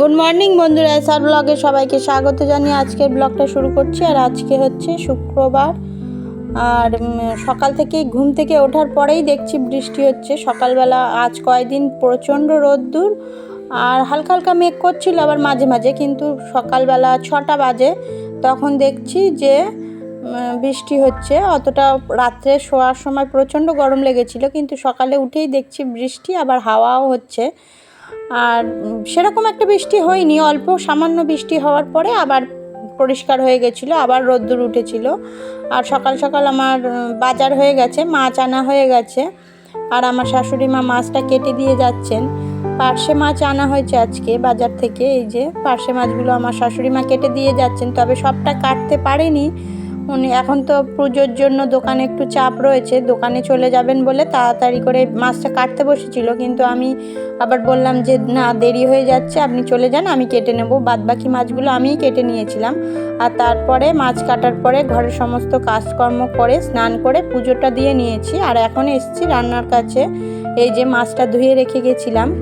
Good morning বন্ধুরা। SR ব্লগে সবাইকে স্বাগত জানিয়ে আজকের ব্লগটা শুরু করছি। আর আজকে হচ্ছে শুক্রবার। আর সকাল থেকে ঘুম থেকে ওঠার পরেই দেখছি বৃষ্টি হচ্ছে। সকালবেলা আজ কয়দিন প্রচণ্ড রোদ্দুর। আর হালকা হালকা মেঘ করছিল আবার মাঝে মাঝে, কিন্তু সকালবেলা ছটা বাজে তখন দেখছি যে বৃষ্টি হচ্ছে। অতটা রাত্রে শোয়ার সময় প্রচণ্ড গরম লেগেছিল, কিন্তু সকালে উঠেই দেখছি বৃষ্টি, আবার হাওয়াও হচ্ছে। আর সেরকম একটা বৃষ্টি হয়নি। অল্প সামান্য বৃষ্টি হওয়ার পরে আবার পরিষ্কার হয়ে গেছিল, আবার রোদ্দুর উঠেছিল। আর সকাল সকাল আমার বাজার হয়ে গেছে, মাছ আনা হয়ে গেছে। আর আমার শাশুড়ি মা মাছটা কেটে দিয়ে যাচ্ছেন। পার্শে মাছ আনা হয়েছে আজকে বাজার থেকে, এই যে পার্শে মাছগুলো আমার শাশুড়ি মা কেটে দিয়ে যাচ্ছেন, তবে সবটা কাটতে পারেনি। এখন তো পুজোর জন্য দোকানে একটু চাপ রয়েছে, দোকানে চলে যাবেন বলে তাড়াতাড়ি করে মাছটা কাটতে বসেছিল। কিন্তু আমি আবার বললাম যে, না, দেরি হয়ে যাচ্ছে, আপনি চলে যান, আমি কেটে নেব। বাদ বাকি মাছগুলো আমিই কেটে নিয়েছিলাম। আর তারপরে মাছ কাটার পরে ঘরের সমস্ত কাজকর্ম করে, স্নান করে পুজোটা দিয়ে নিয়েছি। আর এখন এসেছি রান্নার কাছে, এই যে মাছটা ধুয়ে রেখে গেছিলাম।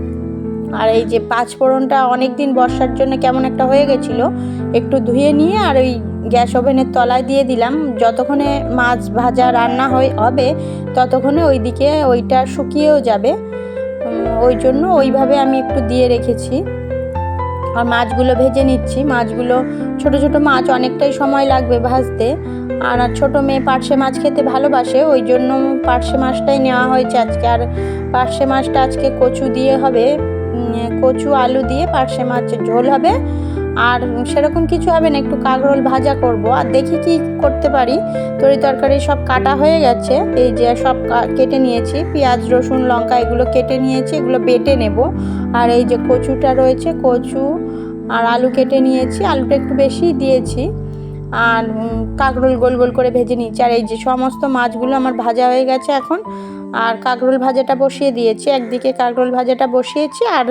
আর এই যে পাঁচ ফোড়নটা অনেক দিন বর্ষার জন্য কেমন একটা হয়ে গেছিল, একটু ধুয়ে নিয়ে আর ওই গ্যাস ওভেনের তলায় দিয়ে দিলাম। যতক্ষণে মাছ ভাজা রান্না হয়ে, হবে, ততক্ষণে ওইদিকে ওইটা শুকিয়েও যাবে। ওই জন্য ওইভাবে আমি একটু দিয়ে রেখেছি। আর মাছগুলো ভেজে নিচ্ছি। মাছগুলো, ছোট ছোট মাছ, অনেকটাই সময় লাগবে ভাজতে। আর ছোটো মেয়ে পার্শে মাছ খেতে ভালোবাসে, ওই জন্য পার্শে মাছটাই নেওয়া হয়েছে আজকে। আর পার্শে মাছটা আজকে কচু দিয়ে হবে। কচু, আলু দিয়ে পার্শে মাছের ঝোল হবে। আর সেরকম কিছু হবে না, একটু কাঁকরোল ভাজা করব। আর দেখি কি করতে পারি। তরি তরকারি সব কাটা হয়ে গেছে। এই যে সব কেটে নিয়েছি। পেঁয়াজ, রসুন, লঙ্কা এগুলো কেটে নিয়েছি, এগুলো বেটে নেব। আর এই যে কচুটা রয়েছে, কচু আর আলু কেটে নিয়েছি। আলুটা একটু বেশি দিয়েছি। আর কাঁকরোল গোল গোল করে ভেজে নিয়েছি। আর এই যে সমস্ত মাছগুলো আমার ভাজা হয়ে গেছে এখন, আর কাঁকরোল ভাজাটা বসিয়ে দিয়েছি। একদিকে কাঁকরোল ভাজাটা বসিয়েছি, আর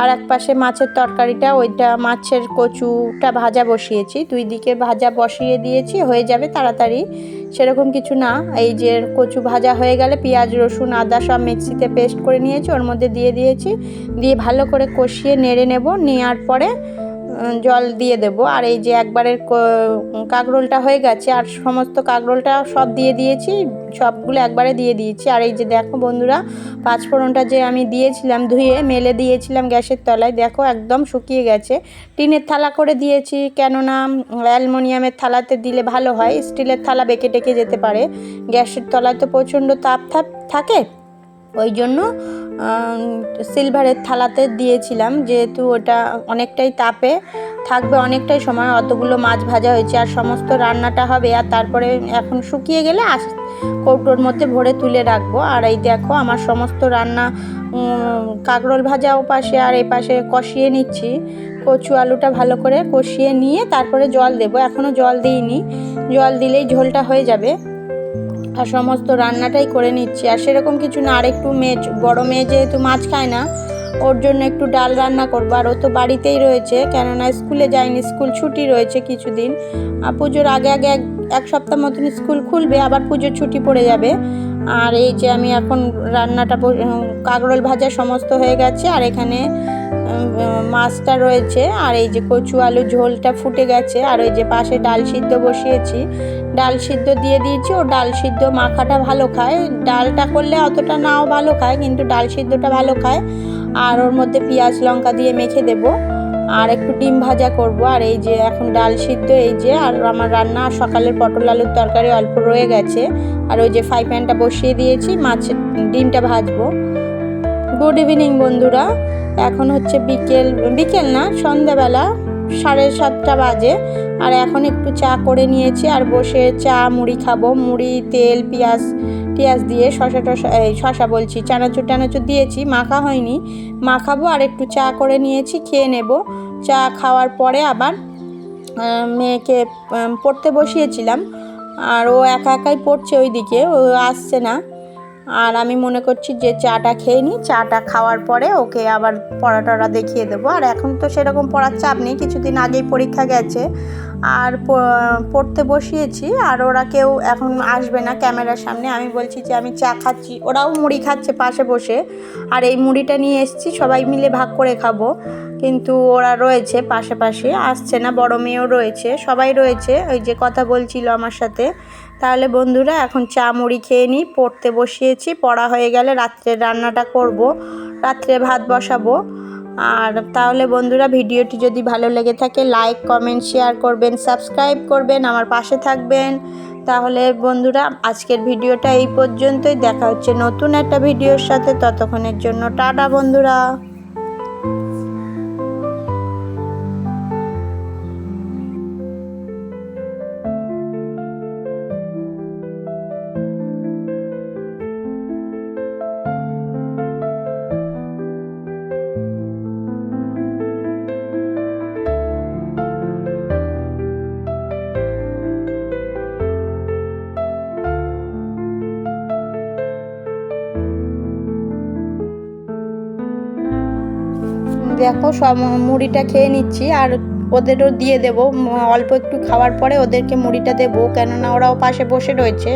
আর এক পাশে মাছের তরকারিটা, ওইটা মাছের কচুটা ভাজা বসিয়েছি। দুই দিকে ভাজা বসিয়ে দিয়েছি, হয়ে যাবে তাড়াতাড়ি। সেরকম কিছু না, এই যে কচু ভাজা হয়ে গেলে পেঁয়াজ, রসুন, আদা সব মিক্সিতে পেস্ট করে নিয়েছি, ওর মধ্যে দিয়ে দিয়েছি। দিয়ে ভালো করে কষিয়ে নেড়ে নেব, নেওয়ার পরে জল দিয়ে দেবো। আর এই যে একবারের কাঁকরোলটা হয়ে গেছে, আর সমস্ত কাঁকরোলটা সব দিয়ে দিয়েছি, সবগুলো একবারে দিয়ে দিয়েছি। আর এই যে দেখো বন্ধুরা, পাঁচফোড়নটা যে আমি দিয়েছিলাম, ধুয়ে মেলে দিয়েছিলাম গ্যাসের তলায়, দেখো একদম শুকিয়ে গেছে। টিনের থালা করে দিয়েছি, কেননা অ্যালমোনিয়ামের থালাতে দিলে ভালো হয়, স্টিলের থালা বেঁকে টেকে যেতে পারে। গ্যাসের তলায় তো প্রচণ্ড তাপ থাকে। ওই জন্য সিলভারের থালাতে দিয়েছিলাম, যেহেতু ওটা অনেকটাই তাপে, থাকবে অনেকটাই সময়, অতগুলো মাছ ভাজা হয়েছে, আর সমস্ত রান্নাটা হবে, আর তারপরে এখন শুকিয়ে গেলে আস কৌটোর মধ্যে ভরে তুলে রাখব। আর এই দেখো, আমার সমস্ত রান্না কাঁকরোল ভাজা ও পাশে, আর এই পাশে কষিয়ে নিচ্ছি। কচু আলুটা ভালো করে কষিয়ে নিয়ে তারপরে জল দেবো। এখনও জল দিইনি। জল দিলেই ঝোলটা হয়ে যাবে। সমস্ত রান্নাটাই করে নিচ্ছি। আর সেরকম কিছু না আর একটু মেয়ে বড় মেয়ে যেহেতু মাছ খায় না, ওর জন্য একটু ডাল রান্না করব। আর ও তো বাড়িতেই রয়েছে, কেননা স্কুলে যায়নি, স্কুল ছুটি রয়েছে কিছুদিন। আর পুজোর আগে আগে এক সপ্তাহ মতন স্কুল খুলবে, আবার পুজোর ছুটি পড়ে যাবে। আর এই যে আমি এখন রান্নাটা কাঁকরোল ভাজা সমস্ত হয়ে গেছে, আর এখানে মাছটা রয়েছে। আর এই যে কচু আলু ঝোলটা ফুটে গেছে, আর ওই যে পাশে ডাল সিদ্ধ বসিয়েছি। ডাল সিদ্ধ দিয়ে দিয়েছি। ও ডাল সিদ্ধ মাখাটা ভালো খায়। ডালটা করলে অতটা নাও ভালো খায়, কিন্তু ডাল সিদ্ধটা ভালো খায়। আর ওর মধ্যে পেঁয়াজ লঙ্কা দিয়ে মেখে দেব। আর একটু ডিম ভাজা করব। আর এই যে এখন ডাল সিদ্ধ, এই যে আর আমার রান্না সকালের পটল আলুর তরকারি অল্প রয়ে গেছে। আর ওই যে ফ্রাই প্যানটা বসিয়ে দিয়েছি মাছের ডিমটা ভাজবো। গুড ইভিনিং বন্ধুরা। এখন হচ্ছে বিকেল বিকেল না, সন্ধ্যাবেলা। সাড়ে সাতটা বাজে। আর এখন একটু চা করে নিয়েছি, আর বসে চা, মুড়ি খাব। মুড়ি, তেল, পেঁয়াজ পেঁয়াজ দিয়ে শশা টশা এই শশা বলছি, চানাচুর টানাচুর দিয়েছি, মাখা হয়নি। মাখাবো আর একটু চা করে নিয়েছি, খেয়ে নেব। চা খাওয়ার পরে আবার মেয়েকে পড়তে বসিয়েছিলাম। আর ও একা একাই পড়ছে ওইদিকে, ও আসছে না। আর আমি মনে করছি যে চাটা খেয়ে নিই, চাটা খাওয়ার পরে ওকে আবার পড়া টড়া দেখিয়ে দেবো। আর এখন তো সেরকম পড়ার চাপ নেই, কিছুদিন আগেই পরীক্ষা গেছে। আর পড়তে বসিয়েছি আর ওরা কেউ এখন আসবে না ক্যামেরার সামনে। আমি বলছি যে আমি চা খাচ্ছি। ওরাও মুড়ি খাচ্ছে পাশে বসে। আর এই মুড়িটা নিয়ে এসেছি, সবাই মিলে ভাগ করে খাব। কিন্তু ওরা রয়েছে পাশে পাশে, আসছে না, বড় মেয়েও রয়েছে, সবাই রয়েছে। ওই যে কথা বলছিল আমার সাথে। তাহলে বন্ধুরা, এখন চা মুড়ি খেয়ে নিই, পড়তে বসিয়েছি, পড়া হয়ে গেলে রাত্রে রান্নাটা করব, রাত্রে ভাত বসাবো। আর তাহলে বন্ধুরা ভিডিওটি যদি ভালো লেগে থাকে লাইক কমেন্ট শেয়ার করবেন সাবস্ক্রাইব করবেন, আমার পাশে থাকবেন। তাহলে বন্ধুরা, আজকের ভিডিওটা এই পর্যন্তই। দেখা হচ্ছে নতুন একটা ভিডিওর সাথে। ততক্ষণের জন্য টাটা বন্ধুরা। দেখো, সব মুড়িটা খেয়ে নিচ্ছি। আর ওদেরও দিয়ে দেবো। অল্প একটু খাওয়ার পরে ওদেরকে মুড়িটা দেবো। কেননা ওরাও পাশে বসে রয়েছে।